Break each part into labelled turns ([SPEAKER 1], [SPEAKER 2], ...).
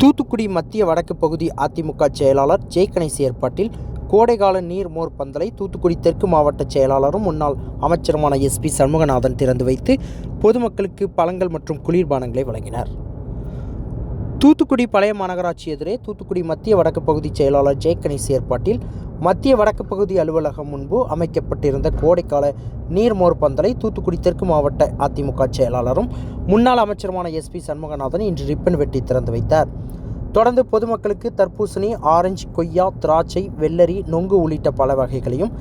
[SPEAKER 1] தூத்துக்குடி மத்திய வடக்கு பகுதி அதிமுக செயலாளர் ஜெய்கணேஷ் ஏற்பாட்டில் கோடைகால நீர் மோர் பந்தலை தூத்துக்குடி தெற்கு மாவட்ட செயலாளரும் முன்னாள் அமைச்சருமான எஸ்பி சண்முகநாதன் திறந்து வைத்து பொதுமக்களுக்கு பழங்கள் மற்றும் குளிர்பானங்களை வழங்கினார். தூத்துக்குடி பழைய மாநகராட்சி எதிரே தூத்துக்குடி மத்திய வடக்கு பகுதி செயலாளர் ஜெயக்கணேஷ் ஏற்பாட்டில் மத்திய வடக்கு பகுதி அலுவலகம் முன்பு அமைக்கப்பட்டிருந்த கோடைக்கால நீர்மோர் பந்தலை தூத்துக்குடி தெற்கு மாவட்ட அதிமுக செயலாளரும் முன்னாள் அமைச்சருமான எஸ்பி சண்முகநாதன் இன்று ரிப்பன் வெட்டி திறந்து வைத்தார். தொடர்ந்து பொதுமக்களுக்கு தர்பூசணி ஆரஞ்சு கொய்யா திராட்சை வெள்ளரி நொங்கு உள்ளிட்ட பல வகைகளையும்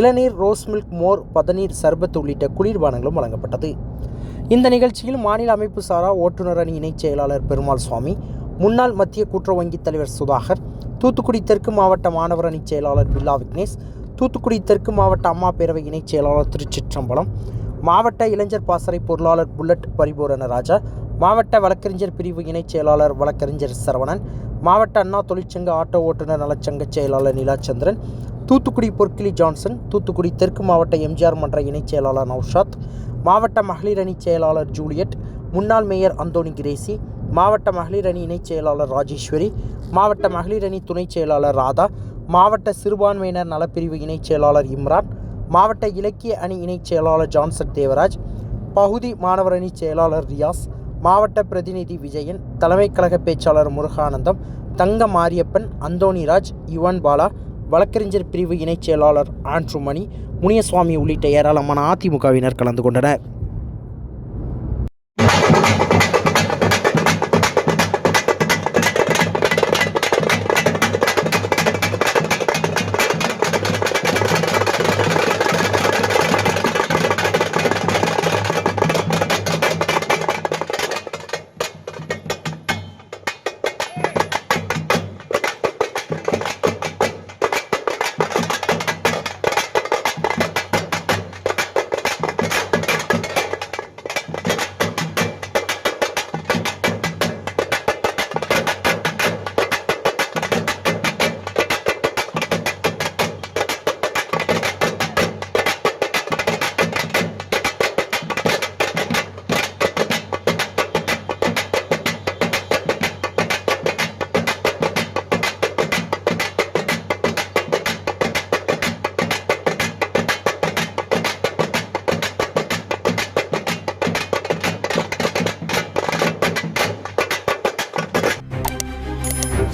[SPEAKER 1] இளநீர் ரோஸ் மில்க் மோர் பதநீர் சர்பத் உள்ளிட்ட குளிர்பானங்களும் வழங்கப்பட்டது. இந்த நிகழ்ச்சியில் மாநில அமைப்பு சாரா ஓட்டுநர் அணி இணைச் செயலாளர் பெருமாள் சுவாமி முன்னாள் மத்திய கூட்டுறவு வங்கித் தலைவர் சுதாகர் தூத்துக்குடி தெற்கு மாவட்ட மாணவர் அணி செயலாளர் பில்லா விக்னேஷ் தூத்துக்குடி தெற்கு மாவட்ட அம்மா பேரவை இணைச் செயலாளர் திருச்சிற்றம்பலம் மாவட்ட இளைஞர் பாசறை பொருளாளர் புல்லட் பரிபூரண ராஜா மாவட்ட வழக்கறிஞர் பிரிவு இணைச் செயலாளர் வழக்கறிஞர் சரவணன் மாவட்ட அண்ணா தொழிற்சங்க ஆட்டோ ஓட்டுநர் நலச்சங்க செயலாளர் நிலாச்சந்திரன் தூத்துக்குடி பொற்கிளி ஜான்சன் தூத்துக்குடி தெற்கு மாவட்ட எம்ஜிஆர் மன்ற இணைச் செயலாளர் நௌஷாத் மாவட்ட மகளிர் அணி செயலாளர் ஜூலியட் முன்னாள் மேயர் அந்தோனி கிரேசி மாவட்ட மகளிர் அணி இணைச் செயலாளர் ராஜேஸ்வரி மாவட்ட மகளிர் அணி துணைச் செயலாளர் ராதா மாவட்ட சிறுபான்மையினர் நலப்பிரிவு இணைச் செயலாளர் இம்ரான் மாவட்ட இலக்கிய அணி இணைச் செயலாளர் ஜான்சன் தேவராஜ் பகுதி மாணவர் அணி செயலாளர் ரியாஸ் மாவட்ட பிரதிநிதி விஜயன் தலைமை கழக பேச்சாளர் முருகானந்தம் தங்க மாரியப்பன் அந்தோணிராஜ் யுவன் பாலா வழக்கறிஞர் பிரிவு இணைச் செயலாளர் ஆண்ட்ருமணி முனியசுவாமி உள்ளிட்ட ஏராளமான அதிமுகவினர் கலந்து கொண்டனர்.